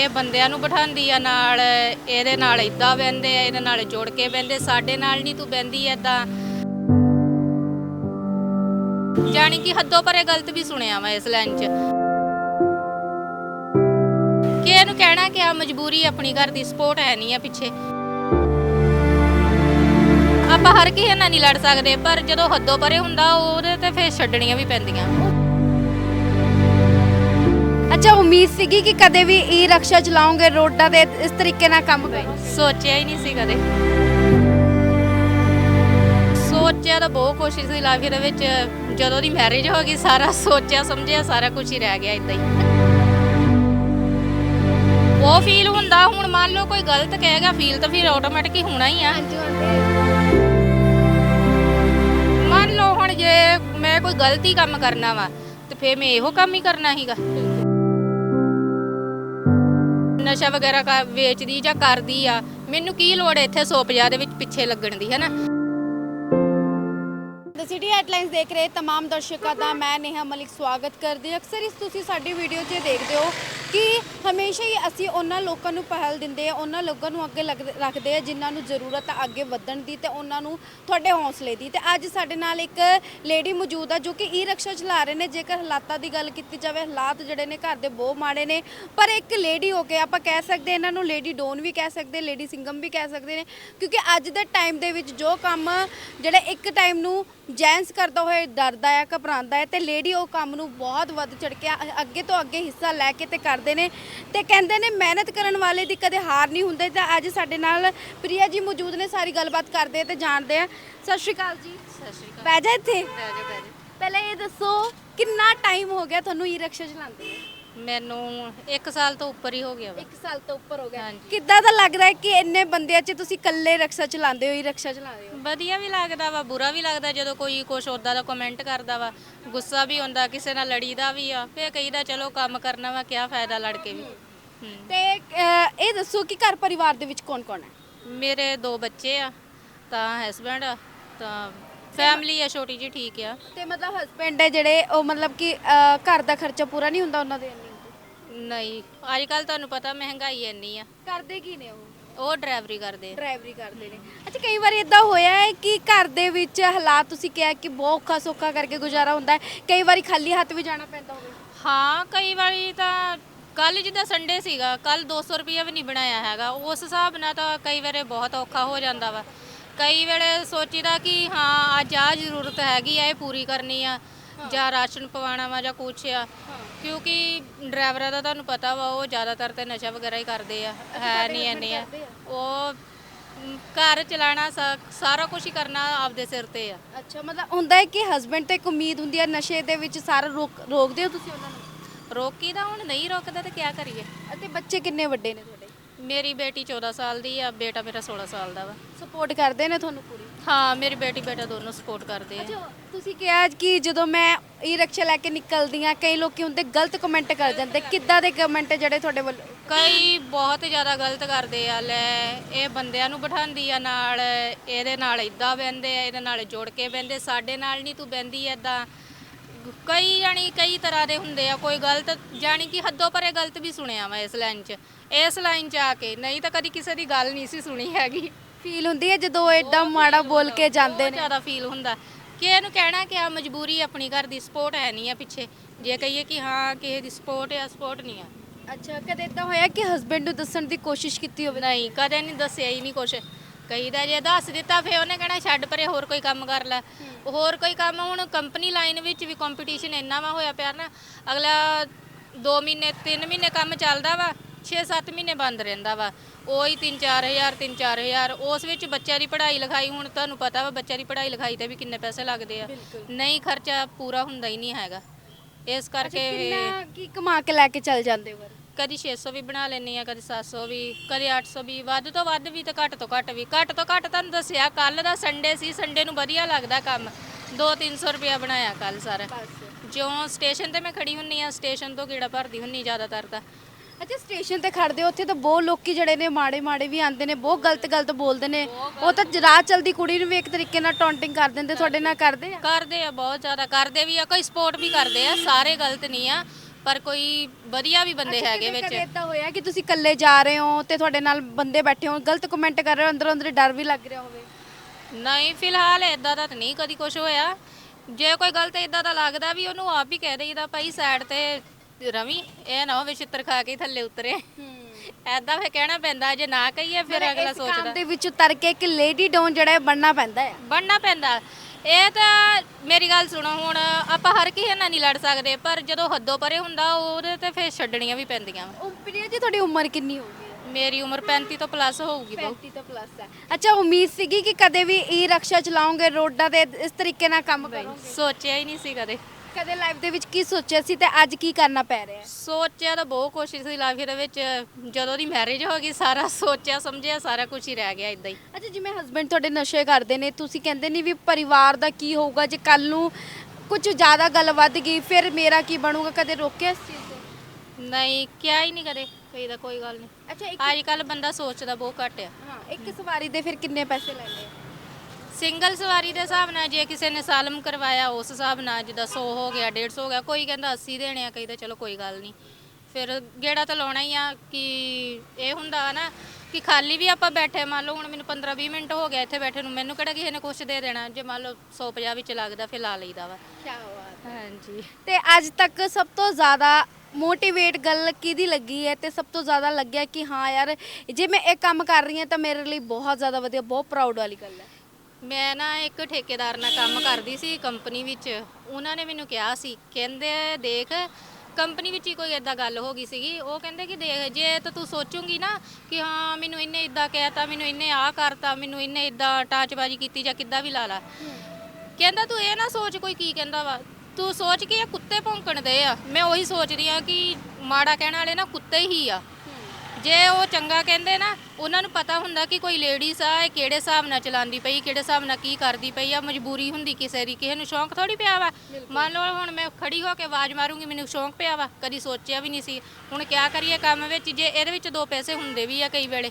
ਇਹ ਬੰਦਿਆਂ ਨੂੰ ਬਿਠਾਉਂਦੀ ਆ ਨਾਲ, ਇਹਦੇ ਨਾਲ ਇਦਾਂ ਬਹਿੰਦੇ ਆ, ਇਹਦੇ ਨਾਲ ਜੁੜ ਕੇ ਬਹਿੰਦੇ, ਸਾਡੇ ਨਾਲ ਨਹੀਂ ਤੂੰ ਬਹਿੰਦੀ ਏਦਾਂ। ਜਾਣੀ ਕਿ ਹੱਦੋਂ ਪਰੇ ਗਲਤ ਵੀ ਸੁਣਿਆ ਵਾ ਇਸ ਲਾਈਨ 'ਚ। ਕਿ ਇਹਨੂੰ ਕਹਿਣਾ ਕਿ ਆ ਮਜਬੂਰੀ ਆਪਣੀ ਘਰ ਦੀ ਸਪੋਰਟ ਹੈ ਨਹੀਂ ਆ ਪਿੱਛੇ। ਆਪਾਂ ਹਰ ਕਿਸੇ ਨਾਲ ਨਹੀਂ ਲੜ ਸਕਦੇ, ਪਰ ਜਦੋਂ ਹੱਦੋਂ ਪਰੇ ਹੁੰਦਾ, ਉਹਦੇ ਤੇ ਫੇਰ ਛੱਡਣੀਆਂ ਵੀ ਪੈਂਦੀਆਂ। ਅੱਛਾ ਉਮੀਦ ਸੀਗੀ ਕਿ ਕਦੇ ਵੀ ਈ ਰਕਸ਼ਾ ਚਲਾਉਂਗੇ ਰੋਡਾਂ ਤੇ ਇਸ ਤਰੀਕੇ ਨਾਲ ਕੰਮ ਕਰੋਗੇ ਸੋਚਿਆ ਹੀ ਨਹੀਂ ਸੀ ਕਦੇ। ਸੋਚਿਆ ਤਾਂ ਬਹੁਤ ਕੋਸ਼ਿਸ਼ ਸੀ ਲਾਈਫ ਦੇ ਵਿੱਚ ਜਦੋਂ ਦੀ ਮੈਰਿਜ ਹੋ ਗਈ ਸਾਰਾ ਸੋਚਿਆ ਸਮਝਿਆ ਸਾਰਾ ਕੁਝ ਹੀ ਰਹਿ ਗਿਆ ਇਦਾਂ ਹੀ। ਉਹ ਫੀਲ ਹੁੰਦਾ ਹੁਣ ਮੰਨ ਲਓ ਕੋਈ ਗਲਤ ਕਹੇਗਾ ਫੀਲ ਤਾਂ ਫਿਰ ਆਟੋਮੈਟਿਕ ਹੀ ਹੋਣਾ ਹੀ ਆ। ਮੰਨ ਲਓ ਹੁਣ ਜੇ ਮੈਂ ਕੋਈ ਗਲਤੀ ਕੰਮ ਕਰਨਾ ਵਾ ਤੇ ਫੇਰ ਮੈਂ ਇਹੋ ਕੰਮ ਹੀ ਕਰਨਾ ਸੀਗਾ। ਨਸ਼ਾ ਵਗੈਰਾ ਵੇਚਦੀ ਜਾਂ ਕਰਦੀ ਆ, ਮੈਨੂੰ ਕੀ ਲੋੜ ਹੈ ਇੱਥੇ 150 ਦੇ ਵਿੱਚ ਪਿੱਛੇ ਲੱਗਣ ਦੀ, ਹੈ ਨਾ? ਦ ਸਿਟੀ ਹੈਡਲਾਈਨਸ ਦੇਖ ਰਹੇ तमाम ਦਰਸ਼ਕਾਂ ਦਾ ਮੈਂ ਨੇਹਾ ਮਲਿਕ ਸਵਾਗਤ ਕਰਦੀ ਹਾਂ ਅਕਸਰ ਇਸ ਤੁਸੀਂ ਸਾਡੀ ਵੀਡੀਓ 'ਚ ਦੇਖਦੇ ਹੋ ਕਿ ਹਮੇਸ਼ਾ ਹੀ ਅਸੀਂ ਉਹਨਾਂ ਲੋਕਾਂ ਨੂੰ ਪਹਿਲ ਦਿੰਦੇ ਆ ਉਹਨਾਂ ਲੋਕਾਂ ਨੂੰ ਅੱਗੇ ਲੱਗਦੇ- ਰੱਖਦੇ ਆ ਜਿਨ੍ਹਾਂ ਨੂੰ ਜ਼ਰੂਰਤ ਆ ਅੱਗੇ ਵਧਣ ਦੀ ਤੇ ਉਹਨਾਂ ਨੂੰ ਤੁਹਾਡੇ ਹੌਸਲੇ ਦੀ ਤੇ ਅੱਜ ਸਾਡੇ ਨਾਲ ਇੱਕ ਲੇਡੀ ਮੌਜੂਦ ਆ ਜੋ ਕਿ ਈ ਰਿਕਸ਼ਾ ਚਲਾ ਰਹੇ ਨੇ ਜੇਕਰ ਹਾਲਾਤਾਂ ਦੀ ਗੱਲ ਕੀਤੀ ਜਾਵੇ ਹਾਲਾਤ ਜਿਹੜੇ ਨੇ ਘਰ ਦੇ ਬਹੁਤ ਮਾੜੇ ਨੇ ਪਰ ਇੱਕ ਲੇਡੀ ਹੋ ਕੇ ਆਪਾਂ ਕਹਿ ਸਕਦੇ ਇਹਨਾਂ ਨੂੰ ਲੇਡੀ ਡੋਨ ਵੀ ਕਹਿ ਸਕਦੇ ਲੇਡੀ ਸਿੰਗਮ ਵੀ ਕਹਿ ਸਕਦੇ ਨੇ ਕਿਉਂਕਿ ਅੱਜ ਦੇ ਟਾਈਮ ਦੇ ਵਿੱਚ ਜੋ ਕੰਮ ਜਿਹੜੇ ਇੱਕ ਟਾਈਮ ਨੂੰ ਜੈਂਟਸ ਕਰਦਾ ਹੋਏ ਡਰਦਾ ਹੈ ਘਬਰਾਉਂਦਾ ਹੈ ਤੇ ਲੇਡੀ ਉਹ ਕੰਮ ਨੂੰ ਬਹੁਤ ਵੱਧ ਚੜ ਕੇ ਅੱਗੇ ਤੋਂ ਅੱਗੇ ਹਿੱਸਾ ਲੈ ਕੇ ਤੇ ਕਰਦੇ ਨੇ। ਤੇ ਕਹਿੰਦੇ ਨੇ ਮਿਹਨਤ ਕਰਨ ਵਾਲੇ ਦੀ ਕਦੇ ਹਾਰ ਨਹੀਂ ਹੁੰਦੇ ਤਾਂ ਅੱਜ ਸਾਡੇ ਨਾਲ ਪ੍ਰਿਆ ਜੀ ਮੌਜੂਦ ਨੇ ਸਾਰੀ ਗੱਲਬਾਤ ਕਰਦੇ ਤੇ ਜਾਣਦੇ ਆ। ਸਤਿ ਸ਼੍ਰੀ ਅਕਾਲ ਜੀ। ਸਤਿ ਸ਼੍ਰੀ ਅਕਾਲ। ਬਹਿ ਜਾ ਇੱਥੇ। ਬਹਿ ਜਾ, ਬਹਿ ਜਾ। ਪਹਿਲਾਂ ਇਹ ਦੱਸੋ ਕਿੰਨਾ ਟਾਈਮ ਹੋ ਗਿਆ ਤੁਹਾਨੂੰ ਈ ਰਿਕਸ਼ਾ ਚਲਾਉਂਦੇ ਮੈਨੂੰ 1 ਸਾਲ ਤੋਂ ਉੱਪਰ ਹੀ ਹੋ ਗਿਆ ਵਾ। ਇੱਕ ਸਾਲ ਤੋਂ ਉੱਪਰ ਹੋ ਗਿਆ। ਹਾਂਜੀ। ਕਿੱਦਾਂ ਦਾ ਲੱਗਦਾ ਹੈ ਕਿ ਇੰਨੇ ਬੰਦਿਆਂ 'ਚ ਤੁਸੀਂ ਇਕੱਲੇ ਰਿਕਸ਼ਾ ਚਲਾਉਂਦੇ ਹੋ ਈ ਰਿਕਸ਼ਾ ਚਲਾਉਂਦੇ ਹੋ? ਵਧੀਆ ਵੀ ਲੱਗਦਾ ਵਾ ਬੁਰਾ ਵੀ ਲੱਗਦਾ ਜਦੋਂ ਕੋਈ ਕੁਛ ਉਦਾਂ ਦਾ ਕਮੈਂਟ ਕਰਦਾ ਵਾ ਗੁੱਸਾ ਵੀ ਹੁੰਦਾ ਕਿਸੇ ਨਾਲ ਲੜੀਦਾ ਵੀ ਆ ਫੇਰ ਕਹੀਦਾ ਚਲੋ ਕੰਮ ਕਰਨਾ ਵਾ ਕਿਆ ਫਾਇਦਾ ਲੜ ਕੇ ਵੀ। ਹੂੰ। ਤੇ ਅਹ, ਇਹ ਦੱਸੋ ਕਿ ਘਰ ਪਰਿਵਾਰ ਦੇ ਵਿੱਚ ਕੌਣ ਕੌਣ ਹੈ? ਮੇਰੇ ਦੋ ਬੱਚੇ ਆ ਤਾਂ ਹਸਬੰਡ ਆ ਤਾਂ ਫੈਮਿਲੀ ਆ ਛੋਟੀ ਜੀ ਠੀਕ ਆ। ਤੇ ਮਤਲਬ ਹਸਬੰਡ ਹੈ ਜਿਹੜੇ ਉਹ ਮਤਲਬ ਕਿ ਅਹ, ਘਰ ਦਾ ਖਰਚਾ ਪੂਰਾ ਨਹੀਂ ਹੁੰਦਾ ਉਹਨਾਂ ਦੇ ਇੰਨੀ? ਨਹੀਂ। ਅੱਜ ਕੱਲ ਤੁਹਾਨੂੰ ਪਤਾ ਮਹਿੰਗਾਈ ਇੰਨੀ ਆ। ਕਰਦੇ ਕੀ ਨੇ ਉਹ? ਉਹ ਡਰਾਈਵਰੀ ਕਰਦੇ ਆ। ਡਰਾਈਵਰੀ ਕਰਦੇ ਨੇ। ਅੱਛਾ ਕਈ ਵਾਰ ਇਦਾਂ ਹੋਇਆ ਹੈ ਕਿ ਘਰ ਦੇ ਵਿੱਚ ਹਾਲਾਤ ਤੁਸੀਂ ਕਿਹਾ ਕਿ ਬਹੁਤ ਔਖਾ ਸੌਖਾ ਕਰਕੇ ਗੁਜ਼ਾਰਾ ਹੁੰਦਾ ਹੈ। ਕਈ ਵਾਰੀ ਖਾਲੀ ਹੱਥ ਵੀ ਜਾਣਾ ਪੈਂਦਾ ਹੋਵੇ। ਹਾਂ ਕਈ ਵਾਰੀ ਤਾਂ ਕੱਲ ਜਿੱਦਾਂ ਸੰਡੇ ਸੀਗਾ ਕੱਲ 200 ਰੁਪਇਆ ਵੀ ਨਹੀਂ ਬਣਾਇਆ ਹੈਗਾ। ਉਸ ਹਿਸਾਬ ਨਾਲ ਤਾਂ ਕਈ ਵਾਰੇ ਬਹੁਤ ਔਖਾ ਹੋ ਜਾਂਦਾ ਵਾ। ਕਈ ਵੇਲੇ ਸੋਚੀਦਾ ਕਿ ਹਾਂ ਅੱਜ ਆ ਜ਼ਰੂਰਤ ਹੈਗੀ ਆ ਇਹ ਪੂਰੀ ਕਰਨੀ ਆ ਜਾਂ ਰਾਸ਼ਨ ਪਵਾਉਣਾ ਵਾ ਜਾਂ ਕੁਛ ਆ। ਕਿਉਂਕਿ ਡਰਾਈਵਰਾਂ ਦਾ ਤੁਹਾਨੂੰ ਪਤਾ ਵਾ ਉਹ ਜ਼ਿਆਦਾਤਰ ਤੇ ਨਸ਼ਾ ਵਗੈਰਾ ਹੀ ਕਰਦੇ ਆ ਹੈ ਨਹੀਂ ਇੰਨੇ ਆ। ਉਹ ਮ, ਘਰ ਚਲਾਣਾ ਸਾ- ਸਾਰਾ ਕੁਝ ਹੀ ਕਰਨਾ ਆਪਦੇ ਸਿਰ ਤੇ ਆ। ਅੱਛਾ ਮਤਲਬ ਹੁੰਦਾ ਹੈ ਕਿ ਹਸਬੰਡ ਤੇ ਇੱਕ ਉਮੀਦ ਹੁੰਦੀ ਹੈ ਨਸ਼ੇ ਦੇ ਵਿੱਚ ਸਾਰਾ ਰੋਕ ਰੋਕਦੇ ਹੋ ਤੁਸੀਂ ਉਹਨਾਂ ਨੂੰ? ਰੋਕੀ ਦਾ ਹੁਣ ਨਹੀਂ ਰੋਕਦਾ ਤੇ ਕੀ ਕਰੀਏ। ਅਤੇ ਬੱਚੇ ਕਿੰਨੇ ਵੱਡੇ ਨੇ ਤੁਹਾਡੇ? ਮੇਰੀ ਬੇਟੀ 14 ਸਾਲ ਦੀ ਆ ਬੇਟਾ ਮੇਰਾ 16 ਸਾਲ ਦਾ ਵਾ। ਸਪੋਰਟ ਕਰਦੇ ਨੇ ਤੁਹਾਨੂੰ ਪੂਰੀ? ਹਾਂ ਮੇਰੀ ਬੇਟੀ ਬੇਟਾ ਦੋਨੋਂ ਸਪੋਰਟ ਕਰਦੇ ਆ। ਅੱਛਾ ਤੁਸੀਂ ਕਿਹਾ ਕਿ ਜਦੋਂ ਮੈਂ ਈ ਰਿਕਸ਼ਾ ਲੈ ਕੇ ਨਿਕਲਦੀ ਆ ਕਈ ਲੋਕੀ ਹੁੰਦੇ ਗਲਤ ਕਮੈਂਟ ਕਰ ਜਾਂਦੇ। ਕਿੱਦਾਂ ਦੇ ਕਮੈਂਟ ਜਿਹੜੇ ਤੁਹਾਡੇ ਵੱਲੋਂ? ਕਈ ਬਹੁਤ ਜ਼ਿਆਦਾ ਗਲਤ ਕਰਦੇ ਆ ਲੈ ਇਹ ਬੰਦਿਆਂ ਨੂੰ ਬਿਠਾਉਂਦੀ ਆ ਨਾਲ ਇਹਦੇ ਨਾਲ ਇਦਾਂ ਬਹਿੰਦੇ ਆ ਇਹਦੇ ਨਾਲ ਜੁੜ ਕੇ ਬਹਿੰਦੇ ਸਾਡੇ ਨਾਲ ਨਹੀਂ ਤੂੰ ਬਹਿੰਦੀ ਏਦਾਂ। ਕਈ ਜਾਣੀ ਕਈ ਤਰ੍ਹਾਂ ਦੇ ਹੁੰਦੇ ਆ ਕੋਈ ਗਲਤ ਜਾਣੀ ਕਿ ਹੱਦੋਂ ਪਰੇ ਗਲਤ ਵੀ ਸੁਣਿਆ ਵਾ ਇਸ ਲਾਈਨ 'ਚ। ਇਸ ਲਾਈਨ 'ਚ ਆ ਕੇ ਨਹੀਂ ਤਾਂ ਕਦੀ ਕਿਸੇ ਦੀ ਗੱਲ ਨਹੀਂ ਸੀ ਸੁਣੀ ਹੈਗੀ। ਫੀਲ ਹੁੰਦੀ ਹੈ ਜਦੋਂ ਐਡਾ ਮਾੜਾ ਬੋਲ ਕੇ ਜਾਂਦੇ ਨੇ। ਜ਼ਿਆਦਾ ਫੀਲ ਹੁੰਦਾ। ਕਿ ਇਹਨੂੰ ਕਹਿਣਾ ਕਿ ਆ ਮਜਬੂਰੀ ਆਪਣੀ ਘਰ ਦੀ ਸਪੋਰਟ ਹੈ ਨਹੀਂ ਆ ਪਿੱਛੇ। ਜੇ ਕਹੀਏ ਕਿ ਹਾਂ ਕਿਸੇ ਦੀ ਸਪੋਰਟ ਆ ਸਪੋਰਟ ਨਹੀਂ ਆ। ਅੱਛਾ ਕਦੇ ਇਦਾਂ ਹੋਇਆ ਕਿ ਹਸਬੰਡ ਨੂੰ ਦੱਸਣ ਦੀ ਕੋਸ਼ਿਸ਼ ਕੀਤੀ ਹੋਵੇ? ਨਹੀਂ ਕਦੇ ਨਹੀਂ ਦੱਸਿਆ ਹੀ ਨਹੀਂ ਕੁਛ। ਕਹੀਦਾ ਜੇ ਦੱਸ ਦਿੱਤਾ ਫੇ ਉਹਨੇ ਕਹਿਣਾ ਛੱਡ ਪਰੇ ਹੋਰ ਕੋਈ ਕੰਮ ਕਰ ਲੈ। ਹੋਰ ਕੋਈ ਕੰਮ ਹੁਣ ਕੰਪਨੀ ਲਾਈਨ ਵਿੱਚ ਵੀ ਕੰਪੀਟੀਸ਼ਨ ਇੰਨਾ ਵਾ ਹੋਇਆ ਪਿਆ ਨਾ ਅਗਲਾ 2 ਮਹੀਨੇ 3 ਮਹੀਨੇ ਕੰਮ ਚੱਲਦਾ ਵਾ। 6-7 ਮਹੀਨੇ ਬੰਦ ਰਹਿੰਦਾ ਵਾ। ਉਹੀ 3-4000 3-4000 ਉਸ ਵਿੱਚ ਬੱਚਿਆਂ ਦੀ ਪੜ੍ਹਾਈ ਲਿਖਾਈ ਹੁਣ ਤੁਹਾਨੂੰ ਪਤਾ ਵਾ ਬੱਚਿਆਂ ਦੀ ਪੜ੍ਹਾਈ ਲਿਖਾਈ ਤੇ ਵੀ ਕਿੰਨੇ ਪੈਸੇ ਲੱਗਦੇ ਆ। ਨਹੀਂ ਖਰਚਾ ਪੂਰਾ ਹੁੰਦਾ ਹੀ ਨਹੀਂ ਹੈਗਾ। ਇਸ ਕਰਕੇ ਕਿੰਨਾ ਕੀ ਕਮਾ ਕੇ ਲੈ ਕੇ ਚੱਲ ਜਾਂਦੇ ਹੋ? ਕਦੀ 600 ਵੀ ਬਣਾ ਲੈਣੀ ਆ ਕਦੀ 700 ਵੀ ਕਦੀ 800 ਵੀ ਵੱਧ ਤੋਂ ਵੱਧ ਵੀ ਤੇ ਘੱਟ ਤੋਂ ਘੱਟ ਵੀ। ਘੱਟ ਤੋਂ ਘੱਟ ਤੁਹਾਨੂੰ ਦੱਸਿਆ ਕੱਲ ਦਾ ਸੰਡੇ ਸੀ ਸੰਡੇ ਨੂੰ ਵਧੀਆ ਲੱਗਦਾ ਕੰਮ। 2-300 ਰੁਪਇਆ ਬਣਾਇਆ ਕੱਲ ਸਾਰਾ। ਜਿਉਂ ਸਟੇਸ਼ਨ ਤੇ ਮੈਂ ਖੜੀ ਹੁੰਨੀ ਆ ਸਟੇਸ਼ਨ ਤੋਂ ਗੇੜਾ ਭਰਦੀ ਹੁੰਨੀ ਜ਼ਿਆਦਾਤਰ ਤਾਂ। ਅੱਛਾ ਸਟੇਸ਼ਨ ਤੇ ਖੜਦੇ ਹੋ, ਉੱਥੇ ਤਾਂ ਬਹੁਤ ਲੋਕੀ ਜਿਹੜੇ ਨੇ ਮਾੜੇ ਮਾੜੇ ਵੀ ਆਉਂਦੇ ਨੇ ਬਹੁਤ ਗਲਤ ਗਲਤ ਬੋਲਦੇ ਨੇ। ਉਹ ਤਾਂ ਰਾਹ ਚਲਦੀ ਕੁੜੀ ਨੂੰ ਵੀ ਇੱਕ ਤਰੀਕੇ ਨਾਲ ਟੌਂਟਿੰਗ ਕਰ ਦਿੰਦੇ ਤੁਹਾਡੇ ਨਾਲ ਕਰਦੇ ਆ? ਕਰਦੇ ਆ ਬਹੁਤ ਜ਼ਿਆਦਾ ਕਰਦੇ ਵੀ ਆ ਕੋਈ ਸਪੋਰਟ ਵੀ ਕਰਦੇ ਆ ਸਾਰੇ ਗਲਤ ਨਹੀਂ ਆ ਪਰ ਕੋਈ ਵਧੀਆ ਵੀ ਬੰਦੇ ਹੈਗੇ ਕਦੇ ਵਿੱਚ। ਇਦਾਂ ਹੋਇਆ ਕਿ ਤੁਸੀਂ ਇਕੱਲੇ ਜਾ ਰਹੇ ਹੋ ਤੇ ਤੁਹਾਡੇ ਨਾਲ ਬੰਦੇ ਬੈਠੇ ਹੋ ਗਲਤ ਕਮੈਂਟ ਕਰ ਰਹੇ ਹੋ ਅੰਦਰੋਂ ਅੰਦਰ ਡਰ ਵੀ ਲੱਗ ਰਿਹਾ ਹੋਵੇ? ਨਹੀਂ ਫਿਲਹਾਲ ਇਦਾਂ ਦਾ ਤਾਂ ਨਹੀਂ ਕਦੀ ਕੁਝ ਹੋਇਆ। ਜੇ ਕੋਈ ਗਲਤ ਇਦਾਂ ਦਾ ਲੱਗਦਾ ਵੀ ਉਹਨੂੰ ਆਪ ਹੀ ਕਹਿ ਦੇਈਦਾ ਭਾਈ ਸਾਈਡ ਤੇ ਰਵੀ ਇਹ ਨਾ ਹੋਵੇ ਛਿੱਤਰ ਖਾ ਕੇ ਹੀ ਥੱਲੇ ਉਤਰੇ। ਐਦਾਂ ਫੇ ਕਹਿਣਾ ਪੈਂਦਾ ਜੇ ਨਾ ਕਹੀਏ ਫਿਰ ਅਗਲਾ ਇਸ ਕੰਮ ਸੋਚਦਾ ਦੇ ਵਿੱਚ ਉਤਰ ਕੇ ਇੱਕ ਲੇਡੀ ਡੋਨ ਜਿਹੜਾ ਹੈ ਬਣਨਾ ਪੈਂਦਾ ਹੈ। ਬਣਨਾ ਪੈਂਦਾ। ਇਹ ਤਾਂ ਮੇਰੀ ਗੱਲ ਸੁਣੋ ਹੁਣ ਆਪਾਂ ਹਰ ਕਿਸੇ ਨਾਲ ਨਹੀਂ ਲੜ ਸਕਦੇ ਪਰ ਜਦੋਂ ਹੱਦੋਂ ਪਰੇ ਹੁੰਦਾ ਉਹਦੇ ਤੇ ਫੇਰ ਛੱਡਣੀਆਂ ਵੀ ਪੈਂਦੀਆਂ। ਵਾਂ। ਉਹ ਪ੍ਰਿਆ ਜੀ ਤੁਹਾਡੀ ਉਮਰ ਕਿੰਨੀ ਹੋ ਗਈ? ਹੈ ਮੇਰੀ ਉਮਰ 35 ਤੋਂ ਪਲੱਸ ਹੋਊਗੀ ਬਹੁ। 35 ਤੋਂ ਪਲੱਸ ਹੈ। ਅੱਛਾ ਉਮੀਦ ਸੀਗੀ ਕਿ ਕਦੇ ਵੀ ਈ ਰਕਸ਼ਾ ਚਲਾਉਂਗੇ ਰੋਡਾਂ ਤੇ ਇਸ ਤਰੀਕੇ ਨਾਲ ਕੰਮ ਕਰੋਗੇ? ਸੋਚਿਆ ਹੀ ਨਹੀਂ ਸੀ ਕਦੇ। ਕਦੇ ਲਾਈਫ ਦੇ ਵਿੱਚ ਕੀ ਸੋਚਿਆ ਸੀ ਤੇ ਅੱਜ ਕੀ ਕਰਨਾ ਪੈ ਰਿਹਾ ਹੈ? ਸੋਚਿਆ ਤਾਂ ਬਹੁਤ ਕੋਸ਼ਿਸ਼ ਸੀ ਲਾਈਫ ਦੇ ਵਿੱਚ ਜਦੋਂ ਦੀ ਮੈਰਿਜ ਹੋ ਗਈ ਸਾਰਾ ਸੋਚਿਆ ਸਮਝਿਆ ਸਾਰਾ ਕੁਝ ਹੀ ਰਹਿ ਗਿਆ ਇਦਾਂ ਹੀ। ਅੱਛਾ ਜਿਵੇਂ ਹਸਬੰਡ ਤੁਹਾਡੇ ਨਸ਼ੇ ਕਰਦੇ ਨੇ ਤੁਸੀਂ ਕਹਿੰਦੇ ਨਹੀਂ ਵੀ ਪਰਿਵਾਰ ਦਾ ਕੀ ਹੋਊਗਾ ਜੇ ਕੱਲ ਨੂੰ ਕੁਝ ਜ਼ਿਆਦਾ ਗੱਲ ਵੱਧ ਗਈ ਫਿਰ ਮੇਰਾ ਕੀ ਬਣੂਗਾ? ਕਦੇ ਰੋਕਿਆ ਇਸ ਚੀਜ਼ ਤੋਂ? ਨਹੀਂ ਕਿਹਾ ਹੀ ਨਹੀਂ ਕਦੇ ਕਈ ਦਾ ਕੋਈ ਗੱਲ ਨਹੀਂ ਅੱਛਾ ਇੱਕ ਅੱਜ ਕੱਲ ਬੰਦਾ ਸੋਚਦਾ ਬਹੁਤ ਘੱਟ ਆ। ਹਾਂ ਇੱਕ ਸਵਾਰੀ ਦੇ ਫਿਰ ਕਿੰਨੇ ਪੈਸੇ ਲੈਂਦੇ ਆ? ਸਿੰਗਲ ਸਵਾਰੀ ਦੇ ਹਿਸਾਬ ਨਾਲ ਜੇ ਕਿਸੇ ਨੇ ਸਾਲਮ ਕਰਵਾਇਆ ਉਸ ਹਿਸਾਬ ਨਾਲ ਜਿੱਦਾਂ 100 ਹੋ ਗਿਆ 150 ਹੋ ਗਿਆ ਕੋਈ ਕਹਿੰਦਾ 80 ਦੇਣੇ ਆ ਕਈ ਤਾਂ ਚਲੋ ਕੋਈ ਗੱਲ ਨਹੀਂ। ਫਿਰ ਗੇੜਾ ਤਾਂ ਲਾਉਣਾ ਹੀ ਆ ਕਿ ਇਹ ਹੁੰਦਾ ਨਾ ਕਿ ਖਾਲੀ ਵੀ ਆਪਾਂ ਬੈਠੇ ਮੰਨ ਲਓ ਹੁਣ ਮੈਨੂੰ 15 20 ਮਿੰਟ ਹੋ ਗਿਆ ਇੱਥੇ ਬੈਠੇ ਨੂੰ ਮੈਨੂੰ ਕਿਹੜਾ ਕਿਸੇ ਨੇ ਕੁਝ ਦੇ ਦੇਣਾ ਜੇ ਮੰਨ ਲਓ 150 ਵਿੱਚ ਲੱਗਦਾ ਫਿਰ ਲਾ ਲਈਦਾ ਵਾ। ਕੀ ਬਾਤ ਹਾਂਜੀ। ਤੇ ਅੱਜ ਤੱਕ ਸਭ ਤੋਂ ਜ਼ਿਆਦਾ ਮੋਟੀਵੇਟ ਗੱਲ ਕਿਹਦੀ ਲੱਗੀ ਹੈ ਤੇ ਸਭ ਤੋਂ ਜ਼ਿਆਦਾ ਲੱਗਿਆ ਕਿ ਹਾਂ ਯਾਰ ਜੇ ਮੈਂ ਇਹ ਕੰਮ ਕਰ ਰਹੀ ਹਾਂ ਤਾਂ ਮੇਰੇ ਲਈ ਬਹੁਤ ਜ਼ਿਆਦਾ ਵਧੀਆ ਬਹੁਤ ਪ੍ਰਾਊਡ ਵਾਲੀ ਗੱਲ ਹੈ। ਮੈਂ ਨਾ ਇੱਕ ਠੇਕੇਦਾਰ ਨਾਲ ਕੰਮ ਕਰਦੀ ਸੀ ਕੰਪਨੀ ਵਿੱਚ। ਉਹਨਾਂ ਨੇ ਮੈਨੂੰ ਕਿਹਾ ਸੀ, ਕਹਿੰਦੇ ਦੇਖ, ਕੰਪਨੀ ਵਿੱਚ ਹੀ ਕੋਈ ਏਦਾਂ ਗੱਲ ਹੋ ਗਈ ਸੀਗੀ। ਉਹ ਕਹਿੰਦੇ ਕਿ ਦੇਖ, ਜੇ ਤਾਂ ਤੂੰ ਸੋਚੂਗੀ ਨਾ ਕਿ ਹਾਂ, ਮੈਨੂੰ ਇਹਨੇ ਇਦਾਂ ਕਹਿਤਾ, ਮੈਨੂੰ ਇਹਨੇ ਆਹ ਕਰਤਾ, ਮੈਨੂੰ ਇਹਨੇ ਇਦਾਂ ਟਾਂਚਬਾਜੀ ਕੀਤੀ ਜਾਂ ਕਿੱਦਾਂ ਵੀ ਲਾ ਲਾ। ਕਹਿੰਦਾ, ਤੂੰ ਇਹ ਨਾ ਸੋਚ ਕੋਈ ਕੀ ਕਹਿੰਦਾ ਵਾ? ਤੂੰ ਸੋਚ ਕਿ ਇਹ ਕੁੱਤੇ ਭੌਂਕਣ ਦੇ ਆ। ਮੈਂ ਉਹੀ ਸੋਚਦੀ ਆ ਕਿ ਮਾੜਾ ਕਹਿਣ ਵਾਲੇ ਨਾ ਕੁੱਤੇ ਹੀ ਆ। ਜੇ ਉਹ ਚੰਗਾ ਕਹਿੰਦੇ ਨਾ ਉਹਨਾਂ ਨੂੰ ਪਤਾ ਹੁੰਦਾ ਕਿ ਕੋਈ ਲੇਡੀਜ਼ ਆ ਇਹ ਕਿਹੜੇ ਹਿਸਾਬ ਨਾਲ ਚਲਾਉਂਦੀ ਪਈ ਕਿਹੜੇ ਹਿਸਾਬ ਨਾਲ ਕੀ ਕਰਦੀ ਪਈ ਆ ਮਜਬੂਰੀ ਹੁੰਦੀ ਕਿਸੇ ਦੀ ਕਿਸੇ ਨੂੰ ਸ਼ੌਂਕ ਥੋੜੀ ਪਿਆ ਵਾ। ਮੰਨ ਲਓ ਹੁਣ ਮੈਂ ਖੜੀ ਹੋ ਕੇ ਆਵਾਜ਼ ਮਾਰੂੰਗੀ ਮੈਨੂੰ ਸ਼ੌਂਕ ਪਿਆ ਵਾ ਕਦੀ ਸੋਚਿਆ ਵੀ ਨਹੀਂ ਸੀ। ਹੁਣ ਕਿਆ ਕਰੀਏ ਕੰਮ ਵਿੱਚ ਜੇ ਇਹਦੇ ਵਿੱਚ ਦੋ ਪੈਸੇ ਹੁੰਦੇ ਵੀ ਆ ਕਈ ਵੇਲੇ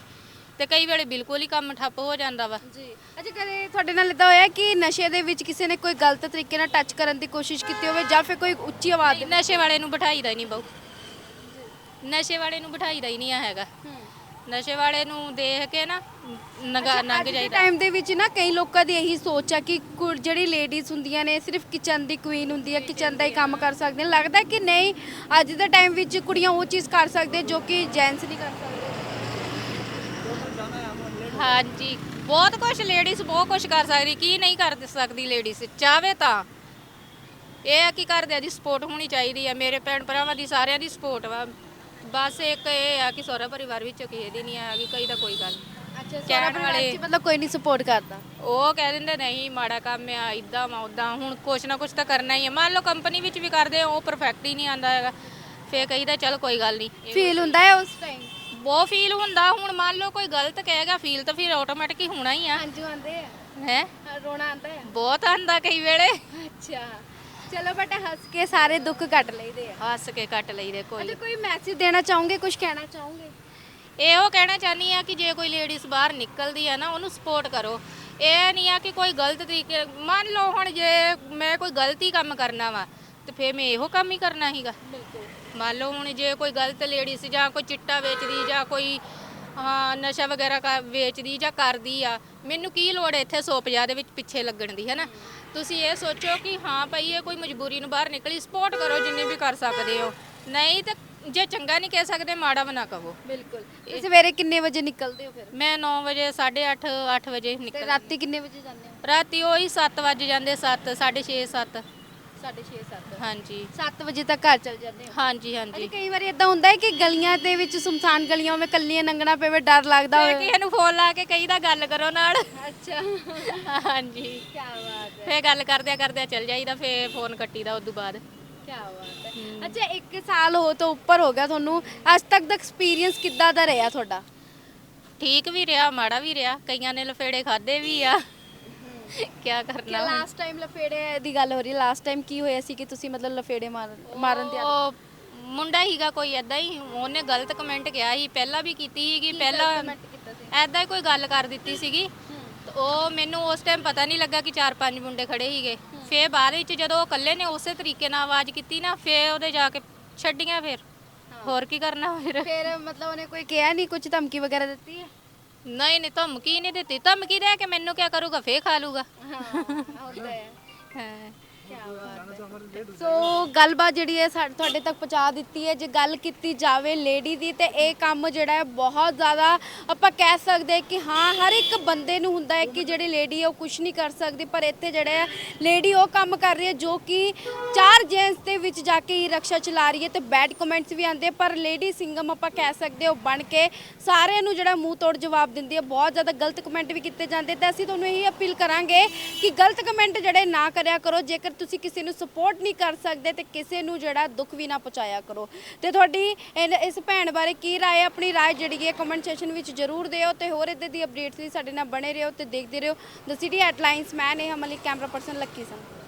ਤੇ ਕਈ ਵੇਲੇ ਬਿਲਕੁਲ ਹੀ ਕੰਮ ਠੱਪ ਹੋ ਜਾਂਦਾ ਵਾ। ਜੀ। ਅੱਛਾ ਕਦੇ ਤੁਹਾਡੇ ਨਾਲ ਇਦਾਂ ਹੋਇਆ ਕਿ ਨਸ਼ੇ ਦੇ ਵਿੱਚ ਕਿਸੇ ਨੇ ਕੋਈ ਗਲਤ ਤਰੀਕੇ ਨਾਲ ਟੱਚ ਕਰਨ ਦੀ ਕੋਸ਼ਿਸ਼ ਕੀਤੀ ਹੋਵੇ ਜਾਂ ਫਿਰ ਕੋਈ ਉੱਚੀ ਆਵਾਜ਼ ਨਸ਼ੇ ਵਾਲੇ ਨੂੰ ਬਿਠਾਈਦਾ ਹੀ ਨਹੀਂ ਬਹੁ। ਨਸ਼ੇ ਵਾਲੇ ਨੂੰ ਬਿਠਾਈਦਾ ਹੀ ਨਹੀਂ ਆ ਹੈਗਾ। ਨਸ਼ੇ ਵਾਲੇ ਨੂੰ ਦੇਖ ਕੇ ਨਾ ਨਗਾ ਨੰਗ ਜਾਈਦਾ। ਟਾਈਮ ਦੇ ਵਿੱਚ ਨਾ ਕਈ ਲੋਕਾਂ ਦੀ ਇਹੀ ਸੋਚ ਆ ਕਿ ਕੁ- ਜਿਹੜੀ ਲੇਡੀਜ਼ ਹੁੰਦੀਆਂ ਨੇ ਸਿਰਫ ਕਿਚਨ ਦੀ ਕੁਈਨ ਹੁੰਦੀ ਹੈ ਕਿਚਨ ਦਾ ਹੀ ਕੰਮ ਕਰ ਸਕਦੀਆਂ ਨੇ। ਲੱਗਦਾ ਕਿ ਨਹੀਂ ਅੱਜ ਦੇ ਟਾਈਮ ਵਿੱਚ ਕੁੜੀਆਂ ਉਹ ਚੀਜ਼ ਕਰ ਸਕਦੇ ਜੋ ਕਿ ਜੈਂਟਸ ਨਹੀਂ ਕਰ ਸਕਦੇ। ਹਾਂਜੀ ਬਹੁਤ ਕੁਝ ਲੇਡੀਜ਼ ਬਹੁਤ ਕੁਝ ਕਰ ਸਕਦੀ ਕੀ ਨਹੀਂ ਕਰ ਸਕਦੀ ਲੇਡੀਜ਼ ਚਾਵੇ ਤਾਂ। ਇਹ ਆ ਕਿ ਘਰਦਿਆਂ ਦੀ ਸਪੋਰਟ ਹੋਣੀ ਚਾਹੀਦੀ ਆ ਮੇਰੇ ਭੈਣ ਭਰਾਵਾਂ ਦੀ ਸਾਰਿਆਂ ਦੀ ਸਪੋਰਟ ਵਾ। ਬਸ ਇੱਕ ਇਹ ਆ ਕਿ ਸਹੁਰਾ ਪਰਿਵਾਰ ਵਿੱਚ ਕਿਸੇ ਦੀ ਨਹੀਂ ਹੈਗੀ ਕਈ ਦਾ ਕੋਈ ਗੱਲ ਅੱਛਾ ਕਹਿਣ ਵਾਲੇ- ਵਾਲੇ ਮਤਲਬ ਕੋਈ ਨਹੀਂ ਸਪੋਰਟ ਕਰਦਾ। ਉਹ ਕਹਿ ਦਿੰਦੇ ਨਹੀਂ ਮਾੜਾ ਕੰਮ ਆ ਇਦਾਂ ਵਾ ਉਦਾਂ ਹੁਣ ਕੁਛ ਨਾ ਕੁਛ ਤਾਂ ਕਰਨਾ ਹੀ ਆ। ਮੰਨ ਲਓ ਕੰਪਨੀ ਵਿੱਚ ਵੀ ਕਰਦੇ ਆ, ਉਹ ਪਰਫੈਕਟ ਹੀ ਨਹੀਂ ਆਂਦਾ ਹੈਗਾ। ਫੇਰ ਕਹੀਦਾ ਚਲ ਕੋਈ ਗੱਲ ਨਹੀਂ। ਫੀਲ ਹੁੰਦਾ ਹੈ ਉਸ ਟਾਈਮ ਬਹੁਤ ਫੀਲ ਹੁੰਦਾ। ਹੁਣ ਮੰਨ ਲਓ ਕੋਈ ਗਲਤ ਕਹੇਗਾ ਫੀਲ ਤਾਂ ਫਿਰ ਆਟੋਮੈਟਿਕ ਹੀ ਹੋਣਾ ਹੀ ਆ। ਹਾਂਜੀ ਆਉਂਦੇ ਆ। ਹੈ? ਰੋਣਾ ਆਉਂਦਾ ਹੈ। ਬਹੁਤ ਆਂਦਾ ਕਈ ਵੇਲੇ। ਅੱਛਾ। ਚਲੋ ਬਟ ਹੱਸ ਕੇ ਸਾਰੇ ਦੁੱਖ ਕੱਟ ਲਈਦੇ ਆ। ਹੱਸ ਕੇ ਕੱਟ ਲਈਦੇ ਕੋਈ ਅੱਛਾ ਕੋਈ ਮੈਸੇਜ ਦੇਣਾ ਚਾਹੋਗੇ ਕੁਝ ਕਹਿਣਾ ਚਾਹੋਗੇ? ਇਹ ਕਹਿਣਾ ਚਾਹਨੀ ਆ ਕਿ ਜੇ ਕੋਈ ਲੇਡੀਜ਼ ਬਾਹਰ ਨਿਕਲਦੀ ਆ ਨਾ ਉਹਨੂੰ ਸਪੋਰਟ ਕਰੋ। ਇਹ ਨਹੀਂ ਆ ਕਿ ਕੋਈ ਗਲਤ ਤਰੀਕੇ ਮੰਨ ਲਓ ਹੁਣ ਜੇ ਮੈਂ ਕੋਈ ਗਲਤੀ ਕੰਮ ਕਰਨਾ ਵਾ ਤੇ ਫੇਰ ਮੈਂ ਇਹੋ ਕੰਮ ਹੀ ਕਰਨਾ ਸੀਗਾ। ਬਿਲਕੁਲ। ਮੰਨ ਲਓ ਹੁਣ ਜੇ ਕੋਈ ਗਲਤ ਲੇਡੀਜ਼ ਜਾਂ ਕੋਈ ਚਿੱਟਾ ਵੇਚਦੀ ਜਾਂ ਕੋਈ ਹਾਂ ਨਸ਼ਾ ਵਗੈਰਾ ਕਰ- ਵੇਚਦੀ ਜਾਂ ਕਰਦੀ ਆ ਮੈਨੂੰ ਕੀ ਲੋੜ ਹੈ ਇੱਥੇ 150 ਦੇ ਵਿੱਚ ਪਿੱਛੇ ਲੱਗਣ ਦੀ ਹੈ ਨਾ ਤੁਸੀਂ ਇਹ ਸੋਚੋ ਕਿ ਹਾਂ ਭਈ ਇਹ ਕੋਈ ਮਜਬੂਰੀ ਨੂੰ ਬਾਹਰ ਨਿਕਲੀ ਸਪੋਰਟ ਕਰੋ ਜਿੰਨੀ ਵੀ ਕਰ ਸਕਦੇ ਹੋ। ਨਹੀਂ ਤੇ ਜੇ ਚੰਗਾ ਨਹੀਂ ਕਹਿ ਸਕਦੇ ਮਾੜਾ ਵੀ ਨਾ ਕਹੋ। ਬਿਲਕੁਲ। ਤੇ ਸਵੇਰੇ ਕਿੰਨੇ ਵਜੇ ਨਿਕਲਦੇ ਹੋ ਫਿਰ? ਮੈਂ 9 ਵਜੇ 8:30 8 ਵਜੇ ਤੇ ਨਿਕਲ ਰਾਤੀ ਕਿੰਨੇ ਵਜੇ ਜਾਂਦੇ ਹੋ? ਰਾਤੀ ਉਹੀ 7 ਵਜੇ ਜਾਂਦੇ 7 6:30 7 6:30 7 ਹਾਂਜੀ। 7 ਵਜੇ ਤੱਕ ਘਰ ਚਲ ਜਾਂਦੇ ਹੋ? ਹਾਂਜੀ ਹਾਂਜੀ। ਕਈ ਵਾਰੀ ਇਦਾਂ ਹੁੰਦਾ ਹੈ ਕਿ ਗਲੀਆਂ ਦੇ ਵਿੱਚ ਸੁਮਸਾਨ ਗਲੀਆਂ ਵਿੱਚ ਕੱਲੀਆਂ ਲੰਘਣਾ ਪਵੇ ਡਰ ਲੱਗਦਾ ਫੇਰ ਹੋਵੇ। ਕਿਸੇ ਨੂੰ ਫੋਨ ਲਾ ਕੇ ਕਹੀਦਾ ਗੱਲ ਕਰੋ ਨਾਲ। ਅੱਛਾ। ਹਾਂਜੀ। ਕੀ ਬਾਤ ਹੈ। ਫੇਰ ਗੱਲ ਕਰਦਿਆਂ ਕਰਦਿਆਂ ਚੱਲ ਜਾਈਦਾ ਫੇਰ ਫੋਨ ਕੱਟੀਦਾ ਉਸ ਤੋਂ ਬਾਅਦ। ਕੀ ਬਾਤ ਹੈ। ਅੱਛਾ 1 ਸਾਲ ਹੋ ਤੋਂ ਉੱਪਰ ਹੋ ਗਿਆ ਤੁਹਾਨੂੰ। ਅੱਜ ਤੱਕ ਦਾ ਐਕਸਪੀਰੀਅੰਸ ਕਿੱਦਾਂ ਦਾ ਰਿਹਾ ਤੁਹਾਡਾ? ਠੀਕ ਵੀ ਰਿਹਾ ਮਾੜਾ ਵੀ ਰਿਹਾ। ਕਈਆਂ ਨੇ ਲਫੇੜੇ ਖਾਦੇ ਵੀ ਆ। ਕੀ ਕਰਨਾ ਹੁਣ? ਲਾਸਟ ਟਾਈਮ ਲਫੇੜੇ ਦੀ ਗੱਲ ਹੋ ਰਹੀ ਹੈ। ਲਾਸਟ ਟਾਈਮ ਕੀ ਹੋਇਆ ਸੀ ਕਿ ਤੁਸੀਂ ਮਤਲਬ ਲਫੇੜੇ ਮਾਰਨ ਆਦਤ- ਉਹ ਮੁੰਡਾ ਹੀਗਾ ਕੋਈ ਐਦਾਂ ਹੀ ਉਹਨੇ ਗਲਤ ਕਮੈਂਟ ਕਿਹਾ ਸੀ। ਪਹਿਲਾਂ ਵੀ ਕੀਤੀ ਸੀਗੀ ਪਹਿਲਾਂ comment ਕੀਤਾ ਸੀ? ਐਦਾਂ ਹੀ ਕੋਈ ਗੱਲ ਕਰ ਦਿੱਤੀ ਸੀਗੀ। ਤੇ ਉਹ ਮੈਨੂੰ ਉਸ ਟਾਈਮ ਪਤਾ ਨਹੀਂ ਲੱਗਾ ਕਿ ਚਾਰ ਪੰਜ ਮੁੰਡੇ ਖੜੇ ਸੀਗੇ। ਫੇਰ ਬਾਅਦ ਵਿੱਚ ਜਦੋਂ ਉਹ ਇਕੱਲੇ ਨੇ ਉਸੇ ਤਰੀਕੇ ਨਾਲ ਆਵਾਜ਼ ਕੀਤੀ ਨਾ ਫੇਰ ਉਹਦੇ ਜਾ ਕੇ ਛੱਡੀਆਂ ਫਿਰ। ਹੋਰ ਕੀ ਕਰਨਾ ਫਿਰ? ਫਿਰ ਮਤਲਬ ਉਹਨੇ ਕੋਈ ਕਿਹਾ ਨਹੀਂ ਕੁਝ ਧਮਕੀ ਵਗੈਰਾ ਦਿੱਤੀ ਹੈ? ਨਹੀਂ ਨਹੀਂ ਧਮਕੀ ਨਹੀਂ ਦਿੱਤੀ। ਧਮਕੀ ਦੇ ਕੇ ਮੈਨੂੰ ਕੀ ਕਰੂਗਾ? ਫੇਰ ਖਾ ਲੂਗਾ। ਹਾਂ ਹੁੰਦਾ ਹੈ। ਹਾਂ। ਸੋ ਗੱਲਬਾਤ ਜਿਹੜੀ ਹੈ ਸਾ- ਤੁਹਾਡੇ ਤੱਕ ਪਹੁੰਚਾ ਦਿੱਤੀ ਹੈ। ਜੇ ਗੱਲ ਕੀਤੀ ਜਾਵੇ ਲੇਡੀ ਦੀ, ਤੇ ਇਹ ਕੰਮ ਜਿਹੜਾ ਹੈ ਬਹੁਤ ਜ਼ਿਆਦਾ ਆਪਾਂ ਕਹਿ ਸਕਦੇ ਕਿ ਹਾਂ, ਹਰ ਇੱਕ ਬੰਦੇ ਨੂੰ ਹੁੰਦਾ ਹੈ ਕਿ ਜਿਹੜੀ ਲੇਡੀ ਹੈ ਉਹ ਕੁਝ ਨਹੀਂ ਕਰ ਸਕਦੀ, ਪਰ ਇੱਥੇ ਜਿਹੜਾ ਹੈ ਲੇਡੀ ਉਹ ਕੰਮ ਕਰ ਰਹੀ ਹੈ ਜੋ ਕਿ ਚਾਰ ਜੈਂਟਸ ਦੇ ਵਿੱਚ ਜਾ ਕੇ ਹੀ ਰਕਸ਼ਾ ਚਲਾ ਰਹੀ ਹੈ ਤੇ ਬੈਡ ਕਮੈਂਟਸ ਵੀ ਆਉਂਦੇ ਪਰ ਲੇਡੀ ਸਿੰਗਮ ਆਪਾਂ ਕਹਿ ਸਕਦੇ ਹਾਂ ਉਹ ਬਣ ਕੇ ਸਾਰਿਆਂ ਨੂੰ ਜਿਹੜਾ ਮੂੰਹ ਤੋੜ ਜਵਾਬ ਦਿੰਦੀ ਹੈ। ਬਹੁਤ ਜ਼ਿਆਦਾ ਗਲਤ ਕਮੈਂਟ ਵੀ ਕੀਤੇ ਜਾਂਦੇ ਤੇ ਅਸੀਂ ਤੁਹਾਨੂੰ ਇਹੀ ਅਪੀਲ ਕਰਾਂਗੇ ਕਿ ਗਲਤ ਕਮੈਂਟ ਜਿਹੜੇ ਨਾ ਕਰਿਆ ਕਰੋ। ਜੇਕਰ ਤੁਸੀਂ ਕਿਸੇ ਨੂੰ ਸਪੋਰਟ ਨਹੀਂ ਕਰ ਸਕਦੇ ਤੇ ਕਿਸੇ ਨੂੰ ਜਿਹੜਾ ਦੁੱਖ ਵੀ ਨਾ ਪਹੁੰਚਾਇਆ ਕਰੋ। ਤੇ ਤੁਹਾਡੀ ਇਨ- ਇਸ ਭੈਣ ਬਾਰੇ ਕੀ ਰਾਏ ਹੈ? ਆਪਣੀ ਰਾਏ ਜਿਹੜੀ ਹੈ ਕਮੈਂਟ ਸੈਸ਼ਨ ਵਿੱਚ ਜ਼ਰੂਰ ਦਿਓ ਤੇ ਹੋਰ ਇਦਾਂ ਦੀ ਅਪਡੇਟਸ ਲਈ ਸਾਡੇ ਨਾਲ ਬਣੇ ਰਹੋ ਤੇ ਦੇਖਦੇ ਰਹੋ। ਦ ਸਿਟੀ ਹੈਡਲਾਈਨਸ ਮੈਂ Neha Malik, camera person Lucky ਸਨ